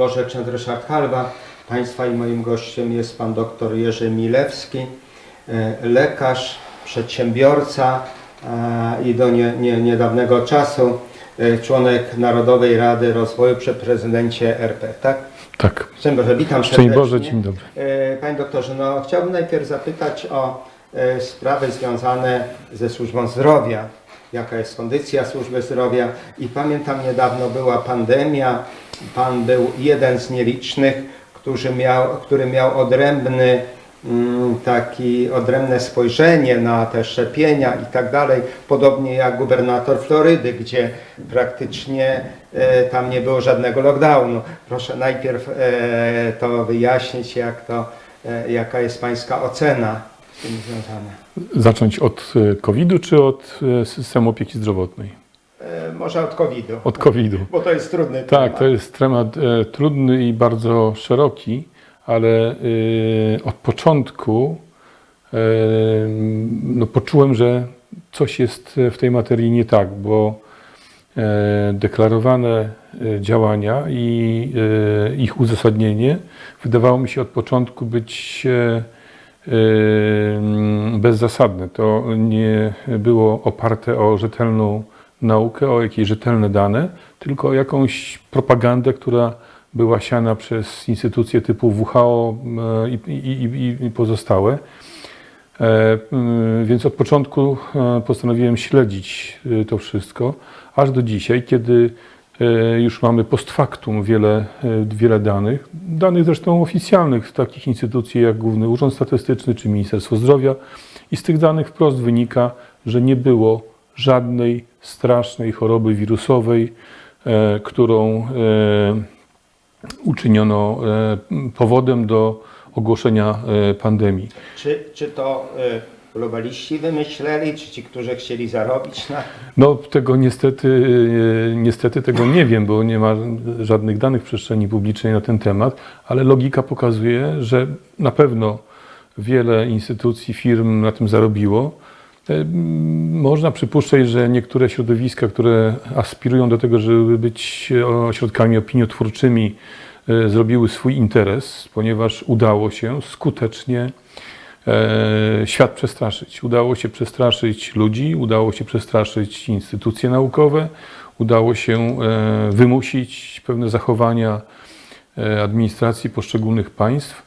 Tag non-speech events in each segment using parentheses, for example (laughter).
Boże, ksiądz Ryszard Halwa. Państwa i moim gościem jest pan dr Jerzy Milewski, e, lekarz, przedsiębiorca e, i do nie, nie, niedawnego czasu e, członek Narodowej Rady Rozwoju przy prezydencie RP, tak? Tak. Szczęść Boże, witam serdecznie. Boże, dzień dobry. Panie doktorze, no chciałbym najpierw zapytać o sprawy związane ze służbą zdrowia. Jaka jest kondycja służby zdrowia? I pamiętam niedawno była pandemia. Pan był jeden z nielicznych, który miał, który miał odrębny mm, taki odrębne spojrzenie na te szczepienia i tak dalej, podobnie jak gubernator Florydy, gdzie praktycznie e, tam nie było żadnego lockdownu. Proszę najpierw e, to wyjaśnić, jak to, e, jaka jest Pańska ocena z tym związana. Zacząć od e, COVID-u czy od e, systemu opieki zdrowotnej? E, może od COVID-u, Od COVID-u. bo to jest trudny Tak, temat. to jest temat e, trudny i bardzo szeroki, ale e, od początku e, no, poczułem, że coś jest w tej materii nie tak, bo deklarowane działania i ich uzasadnienie wydawało mi się od początku być bezzasadne. To nie było oparte o rzetelną naukę, o jakieś rzetelne dane, tylko o jakąś propagandę, która była siana przez instytucje typu WHO e, i, i, i, pozostałe. E, Więc od początku e, postanowiłem śledzić to wszystko, aż do dzisiaj, kiedy już mamy post factum wiele, e, wiele danych, danych zresztą oficjalnych z takich instytucji jak Główny Urząd Statystyczny czy Ministerstwo Zdrowia i z tych danych wprost wynika, że nie było żadnej strasznej choroby wirusowej, e, którą e, uczyniono e, powodem do ogłoszenia e, pandemii. Czy, czy to e, globaliści wymyśleli, czy ci, którzy chcieli zarobić na No tego niestety, e, niestety tego nie wiem, bo nie ma żadnych danych w przestrzeni publicznej na ten temat, ale logika pokazuje, że na pewno wiele instytucji, firm na tym zarobiło. E, Można przypuszczać, że niektóre środowiska, które aspirują do tego, żeby być ośrodkami opiniotwórczymi, e, zrobiły swój interes, ponieważ udało się skutecznie świat przestraszyć. Udało się przestraszyć ludzi, udało się przestraszyć instytucje naukowe, udało się e, wymusić pewne zachowania e, administracji poszczególnych państw,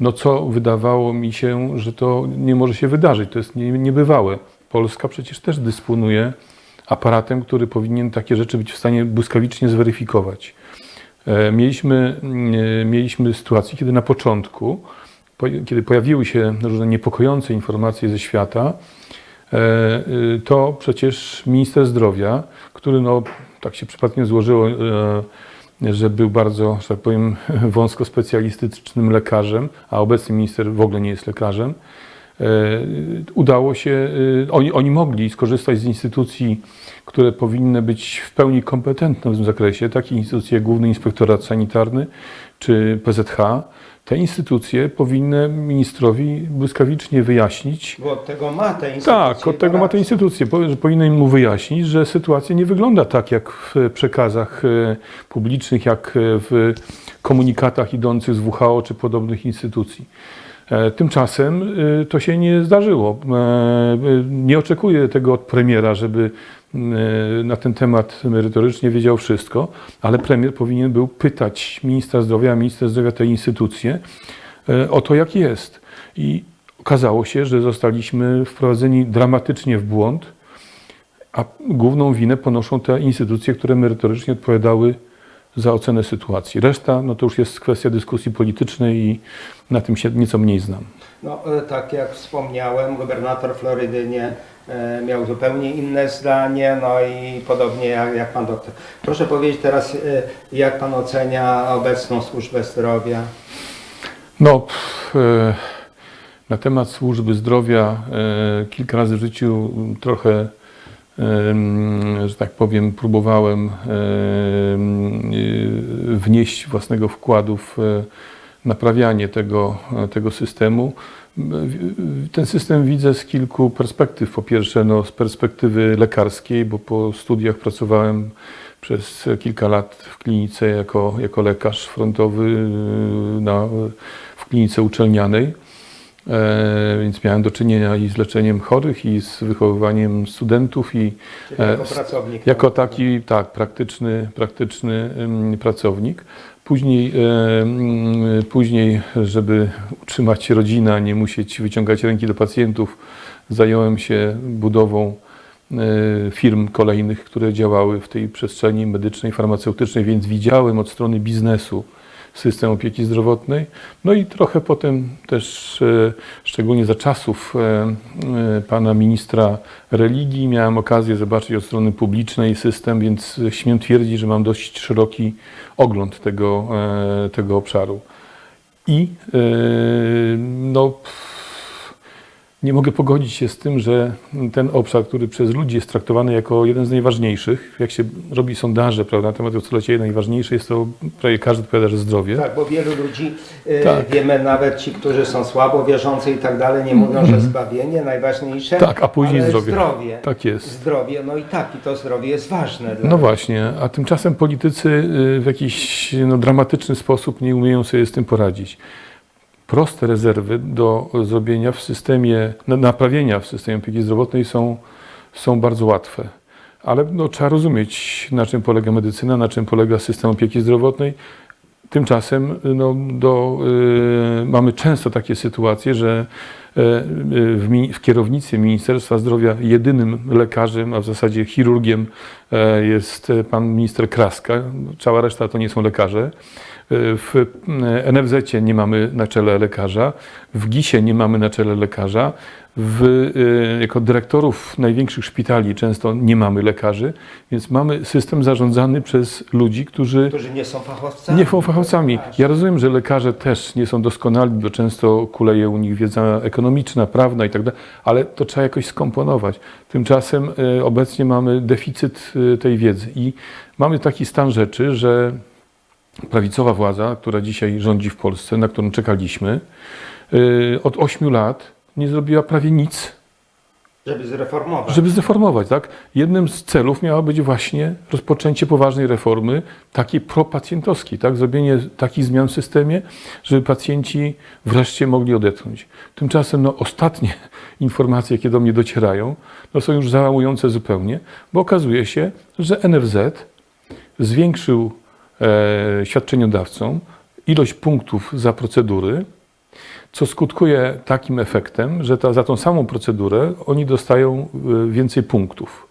no co wydawało mi się, że to nie może się wydarzyć, to jest nie- niebywałe. Polska przecież też dysponuje aparatem, który powinien takie rzeczy być w stanie błyskawicznie zweryfikować. E, Mieliśmy, mieliśmy sytuację, kiedy na początku, po- kiedy pojawiły się różne niepokojące informacje ze świata, e, y, to przecież minister zdrowia, który no, tak się przypadkiem złożyło, e, że był bardzo, że tak powiem, (laughs) wąsko specjalistycznym lekarzem, a obecny minister w ogóle nie jest lekarzem, e, udało się, oni, oni mogli skorzystać z instytucji, które powinny być w pełni kompetentne w tym zakresie, takie instytucje jak Główny Inspektorat Sanitarny czy PZH, te instytucje powinny ministrowi błyskawicznie wyjaśnić, Bo od tego ma te instytucje. tak, od tego ma te instytucje, powinny mu wyjaśnić, że sytuacja nie wygląda tak jak w przekazach e, publicznych, jak e, w komunikatach idących z WHO czy podobnych instytucji. E, Tymczasem e, to się nie zdarzyło. E, Nie oczekuję tego od premiera, żeby na ten temat merytorycznie wiedział wszystko, ale premier powinien był pytać ministra zdrowia, a minister zdrowia te instytucje o to, jak jest. I okazało się, że zostaliśmy wprowadzeni dramatycznie w błąd, a główną winę ponoszą te instytucje, które merytorycznie odpowiadały za ocenę sytuacji. Reszta, no to już jest kwestia dyskusji politycznej i na tym się nieco mniej znam. No, e, tak jak wspomniałem, gubernator Florydy nie, e, miał zupełnie inne zdanie, no i podobnie jak, jak pan doktor. Proszę powiedzieć teraz, e, jak pan ocenia obecną służbę zdrowia? No, na temat służby zdrowia kilka razy w życiu trochę, że tak powiem, próbowałem em, e, wnieść własnego wkładu w e, naprawianie tego, tego systemu. Ten system widzę z kilku perspektyw. Po pierwsze, no, z perspektywy lekarskiej, bo po studiach pracowałem przez kilka lat w klinice jako, jako lekarz frontowy na, w klinice uczelnianej. E, więc miałem do czynienia i z leczeniem chorych, i z wychowywaniem studentów, i jako e, pracownik. jako taki, tak, praktyczny, praktyczny pracownik. Później, e, później, żeby utrzymać rodzinę, a nie musieć wyciągać ręki do pacjentów, zająłem się budową firm kolejnych, które działały w tej przestrzeni medycznej, farmaceutycznej, więc widziałem od strony biznesu system opieki zdrowotnej. No i trochę potem też, e, szczególnie za czasów e, e, pana ministra religii, miałem okazję zobaczyć od strony publicznej system, więc śmiem twierdzić, że mam dość szeroki ogląd tego, tego obszaru. I no, nie mogę pogodzić się z tym, że ten obszar, który przez ludzi jest traktowany jako jeden z najważniejszych, jak się robi sondaże prawda, na temat stulecia, najważniejszy jest to, prawie każdy odpowiada, że zdrowie. Tak, bo wielu ludzi, e, Tak. wiemy nawet ci, którzy są słabo wierzący i tak dalej, nie mówią, że zbawienie najważniejsze, Tak, a później zdrowie. zdrowie. Tak jest. Zdrowie, no i tak, i to zdrowie jest ważne. Dla No właśnie, a tymczasem politycy y, w jakiś no, dramatyczny sposób nie umieją sobie z tym poradzić. Proste rezerwy do zrobienia w systemie, na- naprawienia w systemie opieki zdrowotnej są, są bardzo łatwe. Ale no, trzeba rozumieć, na czym polega medycyna, na czym polega system opieki zdrowotnej. Tymczasem y, no, do, y, mamy często takie sytuacje, że e, y, w, w kierownictwie Ministerstwa Zdrowia jedynym lekarzem, a w zasadzie chirurgiem e, jest e, pan minister Kraska. Cała reszta to nie są lekarze. W NFZ nie mamy na czele lekarza, w GIS-ie nie mamy na czele lekarza, w, e, jako dyrektorów największych szpitali często nie mamy lekarzy, więc mamy system zarządzany przez ludzi, którzy którzy nie są fachowcami. nie są fachowcami. Ja rozumiem, że lekarze też nie są doskonali, bo często kuleje u nich wiedza ekonomiczna, prawna i tak dalej, ale to trzeba jakoś skomponować. Tymczasem e, obecnie mamy deficyt e, tej wiedzy i mamy taki stan rzeczy, że prawicowa władza, która dzisiaj rządzi w Polsce, na którą czekaliśmy, e, od 8 lat nie zrobiła prawie nic Żeby zreformować. żeby zreformować, tak? Jednym z celów miało być właśnie rozpoczęcie poważnej reformy, takiej propacjentowskiej, tak? Zrobienie takich zmian w systemie, żeby pacjenci wreszcie mogli odetchnąć. Tymczasem no, ostatnie (laughs) informacje, jakie do mnie docierają, no, są już załamujące zupełnie, bo okazuje się, że NFZ zwiększył e, świadczeniodawcom ilość punktów za procedury, co skutkuje takim efektem, że ta, za tą samą procedurę oni dostają y, więcej punktów.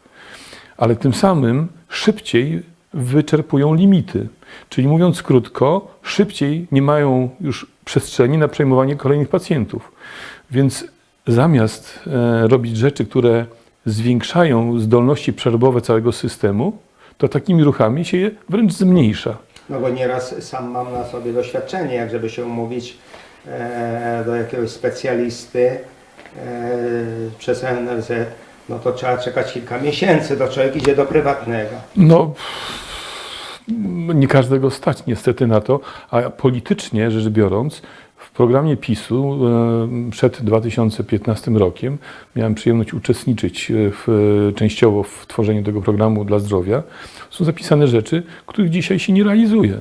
Ale tym samym szybciej wyczerpują limity. Czyli mówiąc krótko, szybciej nie mają już przestrzeni na przejmowanie kolejnych pacjentów. Więc zamiast e, robić rzeczy, które zwiększają zdolności przerobowe całego systemu, to takimi ruchami się je wręcz zmniejsza. No bo nieraz sam mam na sobie doświadczenie, jak żeby się umówić e, do jakiegoś specjalisty e, przez NFZ, no to trzeba czekać kilka miesięcy, to człowiek idzie do prywatnego. No, nie każdego stać niestety na to, a politycznie rzecz biorąc, programie PiSu e, przed 2015 rokiem miałem przyjemność uczestniczyć e, w, częściowo w tworzeniu tego programu dla zdrowia. Są zapisane rzeczy, których dzisiaj się nie realizuje.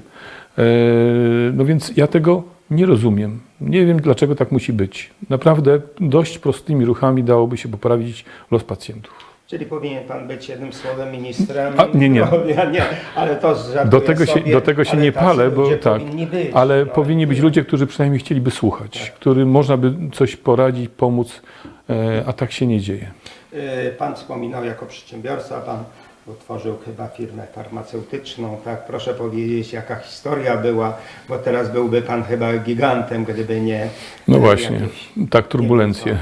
E, No więc ja tego nie rozumiem. Nie wiem, dlaczego tak musi być. Naprawdę dość prostymi ruchami dałoby się poprawić los pacjentów. Czyli powinien Pan być jednym słowem ministrem. A, nie, nie. (laughs) zdrowia. nie ale to Do tego, się, sobie, do tego się nie tacy palę, bo tak, powinni być. ale No, powinni być ludzie, którzy przynajmniej chcieliby słuchać, którym można by coś poradzić, pomóc, e, a tak się nie dzieje. Y, Pan wspominał jako przedsiębiorca, Pan otworzył chyba firmę farmaceutyczną, tak? Proszę powiedzieć, jaka historia była, bo teraz byłby Pan chyba gigantem, gdyby nie... No e, właśnie, tak, turbulencje.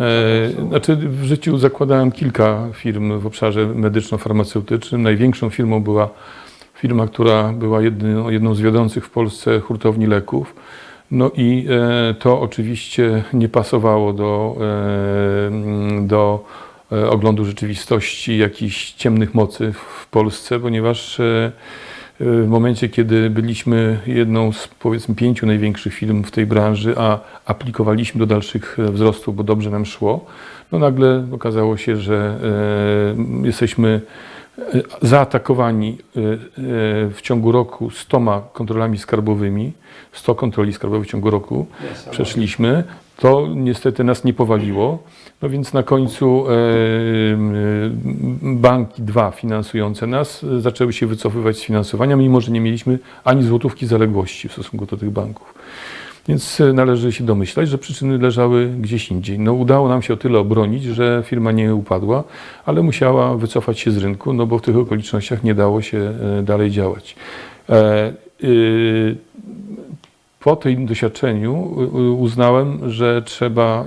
E, Znaczy w życiu zakładałem kilka firm w obszarze medyczno-farmaceutycznym. Największą firmą była firma, która była jedną, jedną z wiodących w Polsce hurtowni leków. No i e, to oczywiście nie pasowało do, e, do oglądu rzeczywistości jakichś ciemnych mocy w Polsce, ponieważ w momencie, kiedy byliśmy jedną z powiedzmy pięciu największych firm w tej branży, a aplikowaliśmy do dalszych e, wzrostów, bo dobrze nam szło, no nagle okazało się, że e, jesteśmy zaatakowani e, e, w ciągu roku 100 kontrolami skarbowymi, 100 kontroli skarbowych w ciągu roku przeszliśmy, to niestety nas nie powaliło. No więc na końcu e, banki dwa finansujące nas e, zaczęły się wycofywać z finansowania, mimo że nie mieliśmy ani złotówki zaległości w stosunku do tych banków. Więc e, należy się domyślać, że przyczyny leżały gdzieś indziej. No, udało nam się o tyle obronić, że firma nie upadła, ale musiała wycofać się z rynku, no bo w tych okolicznościach nie dało się e, dalej działać. E, po tym doświadczeniu uznałem, że trzeba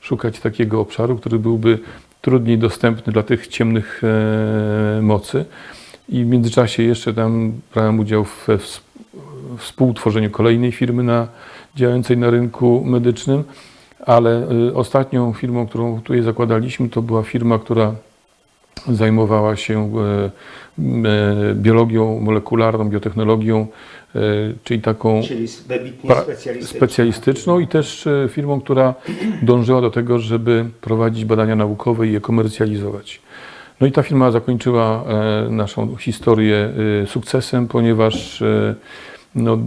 szukać takiego obszaru, który byłby trudniej dostępny dla tych ciemnych mocy. I w międzyczasie jeszcze tam brałem udział we ws- współtworzeniu kolejnej firmy na, działającej na rynku medycznym, ale y, ostatnią firmą, którą tutaj zakładaliśmy, to była firma, która zajmowała się m, e, biologią molekularną, biotechnologią, czyli taką Czyli specjalistyczna. specjalistyczną i też firmą, która (clears throat) dążyła do tego, żeby prowadzić badania naukowe i je komercjalizować. No i ta firma zakończyła e, naszą historię sukcesem, ponieważ no, e,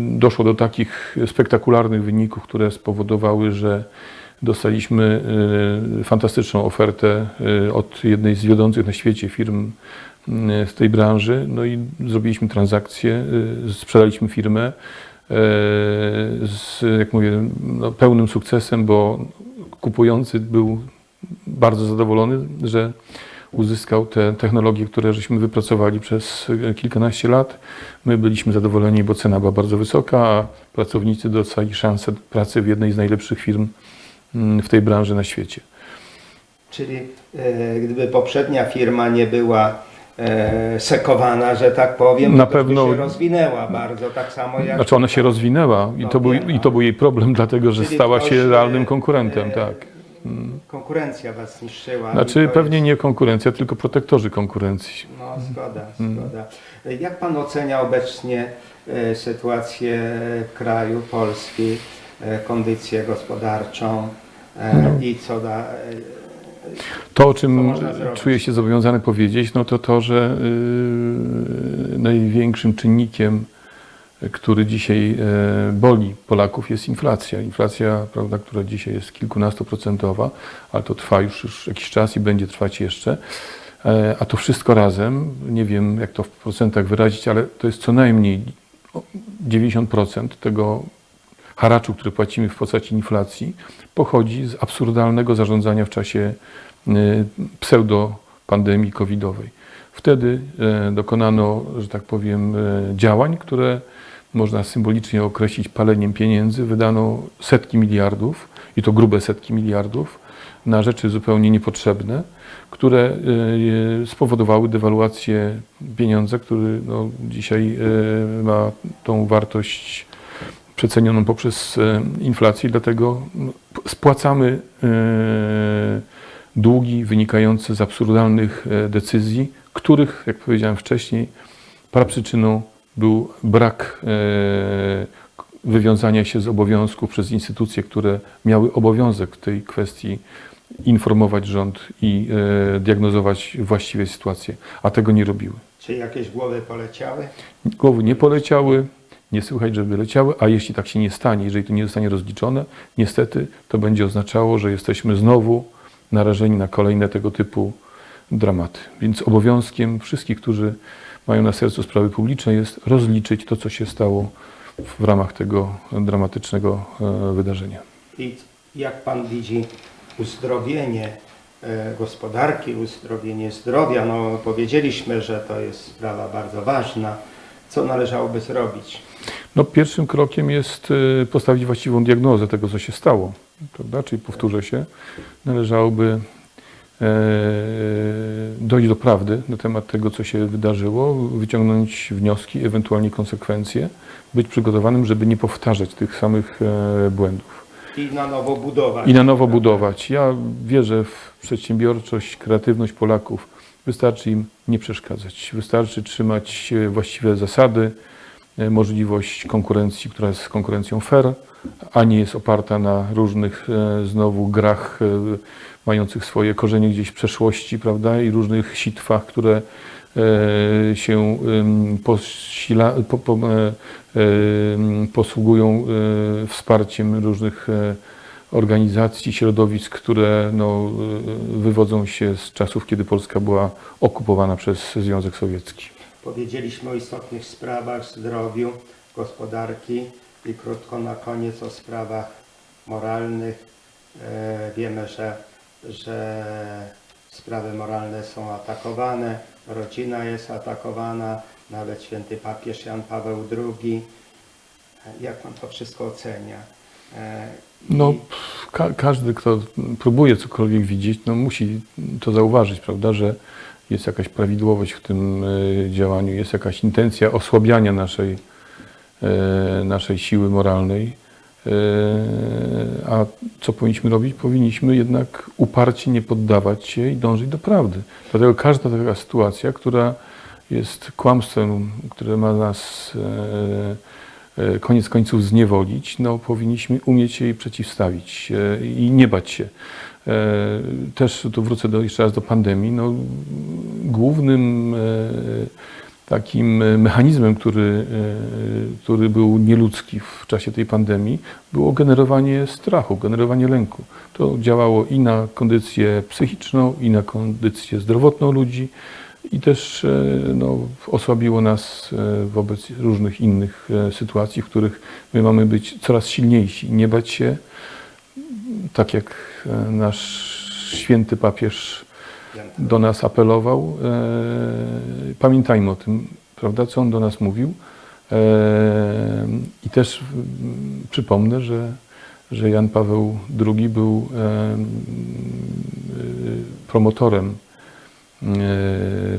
doszło do takich spektakularnych wyników, które spowodowały, że dostaliśmy e, fantastyczną ofertę e, od jednej z wiodących na świecie firm w tej branży. No i zrobiliśmy transakcję, sprzedaliśmy firmę z, jak mówię, no, pełnym sukcesem, bo kupujący był bardzo zadowolony, że uzyskał te technologie, które żeśmy wypracowali przez e, kilkanaście lat. My byliśmy zadowoleni, bo cena była bardzo wysoka, a pracownicy dostali szansę pracy w jednej z najlepszych firm mm, w tej branży na świecie. Czyli e, gdyby poprzednia firma nie była e, sekowana, że tak powiem, Na pewno- się rozwinęła bardzo, tak samo jak... Znaczy ona się rozwinęła i No to, był, wiem, i to był jej problem, dlatego że stała ktoś, się e, realnym konkurentem, e, tak. Konkurencja was zniszczyła. i Znaczy pewnie jest- nie konkurencja, tylko protektorzy konkurencji. No zgoda, Mm. zgoda. Jak pan ocenia obecnie e, sytuację w kraju Polski, e, kondycję gospodarczą e, No. i co da... e, To, o czym czuję się zobowiązany powiedzieć, no to to, że yy, największym czynnikiem, który dzisiaj e, boli Polaków jest inflacja. Inflacja, prawda, która dzisiaj jest kilkunastoprocentowa, ale to trwa już, już jakiś czas i będzie trwać jeszcze. E, A to wszystko razem, nie wiem jak to w procentach wyrazić, ale to jest co najmniej o 90% tego haraczu, który płacimy w postaci inflacji, pochodzi z absurdalnego zarządzania w czasie y, pseudo-pandemii covidowej. Wtedy e, dokonano, że tak powiem, e, działań, które można symbolicznie określić paleniem pieniędzy. Wydano setki miliardów, i to grube setki miliardów, na rzeczy zupełnie niepotrzebne, które e, spowodowały dewaluację pieniądza, który no, dzisiaj e, ma tą wartość przecenioną poprzez e, inflację, dlatego spłacamy długi wynikające z absurdalnych decyzji, których, jak powiedziałem wcześniej, praprzyczyną był brak e, wywiązania się z obowiązków przez instytucje, które miały obowiązek w tej kwestii informować rząd i e, diagnozować właściwie sytuację, a tego nie robiły. Czy jakieś głowy poleciały? Głowy nie poleciały, nie słychać, żeby leciały, a jeśli tak się nie stanie, jeżeli to nie zostanie rozliczone, niestety to będzie oznaczało, że jesteśmy znowu narażeni na kolejne tego typu dramaty. Więc obowiązkiem wszystkich, którzy mają na sercu sprawy publiczne jest rozliczyć to, co się stało w ramach tego dramatycznego e, wydarzenia. I jak pan widzi uzdrowienie e, gospodarki, uzdrowienie zdrowia? No powiedzieliśmy, że to jest sprawa bardzo ważna. Co należałoby zrobić? No, pierwszym krokiem jest y, postawić właściwą diagnozę tego, co się stało. Prawda? Czyli powtórzę się, należałoby e, dojść do prawdy na temat tego, co się wydarzyło, wyciągnąć wnioski, ewentualnie konsekwencje, być przygotowanym, żeby nie powtarzać tych samych e, błędów. I na nowo budować. I na nowo budować. Ja wierzę w przedsiębiorczość, kreatywność Polaków. Wystarczy im nie przeszkadzać. Wystarczy trzymać właściwe zasady, e, możliwość konkurencji, która jest konkurencją fair, a nie jest oparta na różnych e, znowu grach mających swoje korzenie gdzieś w przeszłości, prawda, i różnych sitwach, które e, się posila, po, po, e, posługują e, wsparciem różnych organizacji, środowisk, które no, wywodzą się z czasów, kiedy Polska była okupowana przez Związek Sowiecki. Powiedzieliśmy o istotnych sprawach, zdrowiu, gospodarki i krótko na koniec o sprawach moralnych. Wiemy, że, że sprawy moralne są atakowane, rodzina jest atakowana, nawet święty papież Jan Paweł II. Jak pan to wszystko ocenia? E, i- No, ka każdy, kto próbuje cokolwiek widzieć, no, musi to zauważyć, prawda, że jest jakaś prawidłowość w tym e, działaniu, jest jakaś intencja osłabiania naszej, e, naszej siły moralnej. E, a co powinniśmy robić? Powinniśmy jednak uparcie nie poddawać się i dążyć do prawdy. Dlatego każda taka sytuacja, która jest kłamstwem, które ma nas e, e, koniec końców zniewolić, no powinniśmy umieć jej przeciwstawić i nie bać się. Też tu wrócę do, jeszcze raz do pandemii. No, głównym takim e, mechanizmem, który, e, który był nieludzki w czasie tej pandemii, było generowanie strachu, generowanie lęku. To działało i na kondycję psychiczną, i na kondycję zdrowotną ludzi, i też e, no, osłabiło nas wobec różnych innych sytuacji, w których my mamy być coraz silniejsi, nie bać się, tak jak nasz święty papież do nas apelował. E, pamiętajmy o tym, prawda, co on do nas mówił. E, I też przypomnę, że, że Jan Paweł II był e, promotorem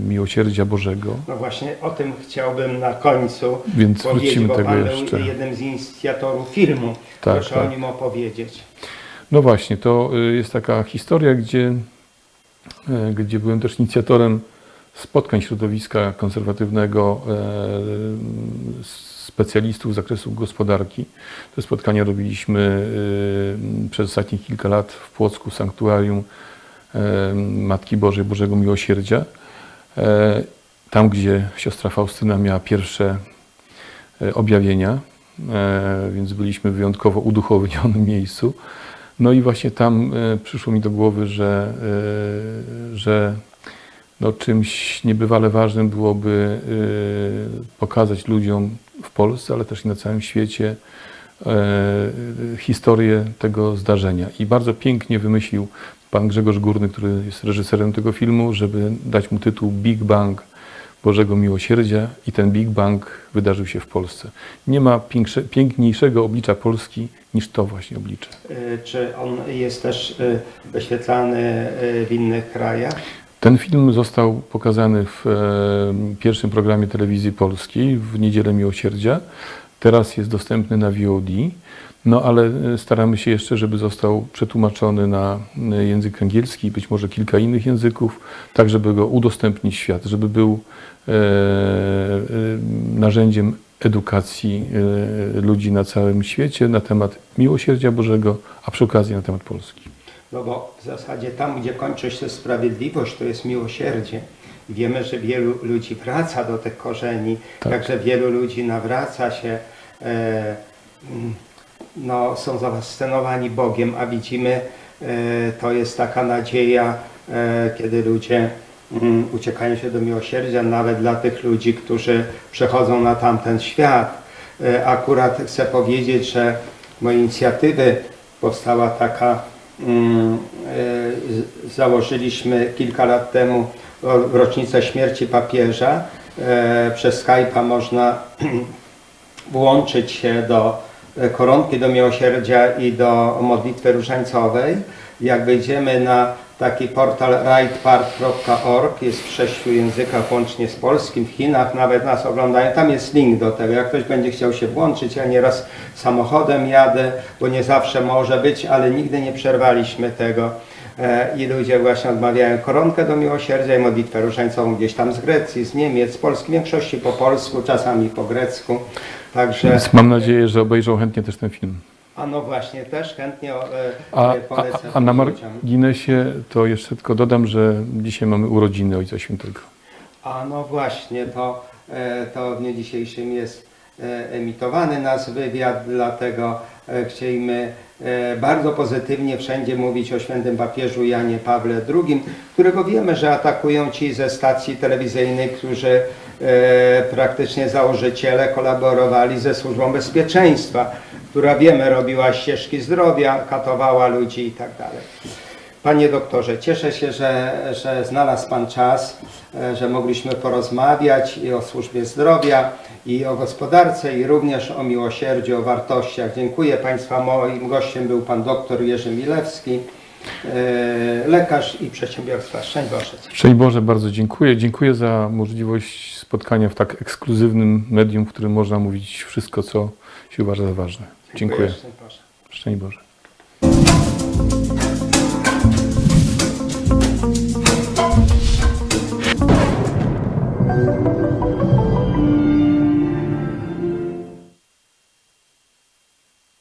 miłosierdzia Bożego, No właśnie o tym chciałbym na końcu więc wrócimy bo tego Pan jeszcze. był jednym z inicjatorów filmu. Tak, Proszę tak. o nim opowiedzieć. No właśnie, to y, jest taka historia, gdzie, gdzie byłem też inicjatorem spotkań środowiska konserwatywnego e, specjalistów z zakresu gospodarki. Te spotkania robiliśmy y, przez ostatnich kilka lat w Płocku Sanktuarium e, Matki Bożej Bożego Miłosierdzia. E, Tam, gdzie siostra Faustyna miała pierwsze e, objawienia, e, więc byliśmy w wyjątkowo (laughs) uduchowionym miejscu. No i właśnie tam e, przyszło mi do głowy, że, e, że no, czymś niebywale ważnym byłoby e, pokazać ludziom w Polsce, ale też i na całym świecie historię tego zdarzenia. I bardzo pięknie wymyślił pan Grzegorz Górny, który jest reżyserem tego filmu, żeby dać mu tytuł Big Bang Bożego Miłosierdzia i ten Big Bang wydarzył się w Polsce. Nie ma piękniejszego oblicza Polski niż to właśnie oblicze. Y, Czy on jest też y, wyświetlany y, w innych krajach? Ten film został pokazany w e, pierwszym programie telewizji polskiej w Niedzielę Miłosierdzia. Teraz jest dostępny na VOD. No ale e, staramy się jeszcze, żeby został przetłumaczony na e, język angielski i być może kilka innych języków, tak żeby go udostępnić świat, żeby był e, e, narzędziem edukacji e, ludzi na całym świecie na temat miłosierdzia Bożego, a przy okazji na temat Polski. No bo w zasadzie tam, gdzie kończy się sprawiedliwość, to jest miłosierdzie. Wiemy, że wielu ludzi wraca do tych korzeni, Tak. także wielu ludzi nawraca się, e, no, są zafascynowani Bogiem, a widzimy, e, to jest taka nadzieja, e, kiedy ludzie mm, uciekają się do miłosierdzia, nawet dla tych ludzi, którzy przechodzą na tamten świat. E, Akurat chcę powiedzieć, że mojej inicjatywy powstała taka, mm, założyliśmy kilka lat temu rocznicę śmierci papieża. Przez Skype'a można (clears throat) włączyć się do koronki do miłosierdzia i do modlitwy różańcowej. Jak wejdziemy na taki portal rightpart.org, jest w sześciu językach łącznie z polskim, w Chinach nawet nas oglądają, tam jest link do tego, jak ktoś będzie chciał się włączyć, ja nieraz samochodem jadę, bo nie zawsze może być, ale nigdy nie przerwaliśmy tego. E, i ludzie właśnie odmawiają koronkę do miłosierdzia i modlitwę różańcową gdzieś tam z Grecji, z Niemiec, z Polski, w większości po polsku, czasami po grecku. Także, Więc mam nadzieję, że obejrzą chętnie też ten film. a no właśnie, też chętnie e, A, e, a, polecam a na ludziom. marginesie to jeszcze tylko dodam, że dzisiaj mamy urodziny Ojca Świętego. A no właśnie, to, to w dniu dzisiejszym jest emitowany nasz wywiad, dlatego chcielibyśmy e, bardzo pozytywnie wszędzie mówić o świętym papieżu Janie Pawle II, którego wiemy, że atakują ci ze stacji telewizyjnych, którzy e, praktycznie założyciele kolaborowali ze służbą bezpieczeństwa, która wiemy robiła ścieżki zdrowia, katowała ludzi i tak. Panie doktorze, cieszę się, że, że znalazł Pan czas, e, że mogliśmy porozmawiać i o służbie zdrowia, i o gospodarce, i również o miłosierdziu, o wartościach. Dziękuję Państwa. Moim gościem był Pan doktor Jerzy Milewski, e, lekarz i przedsiębiorstwa. Szczęść Boże. Szczęść Boże, bardzo dziękuję. Dziękuję za możliwość spotkania w tak ekskluzywnym medium, w którym można mówić wszystko, co się uważa za ważne. Dziękuję. Szczęść Boże. Szczęść Boże.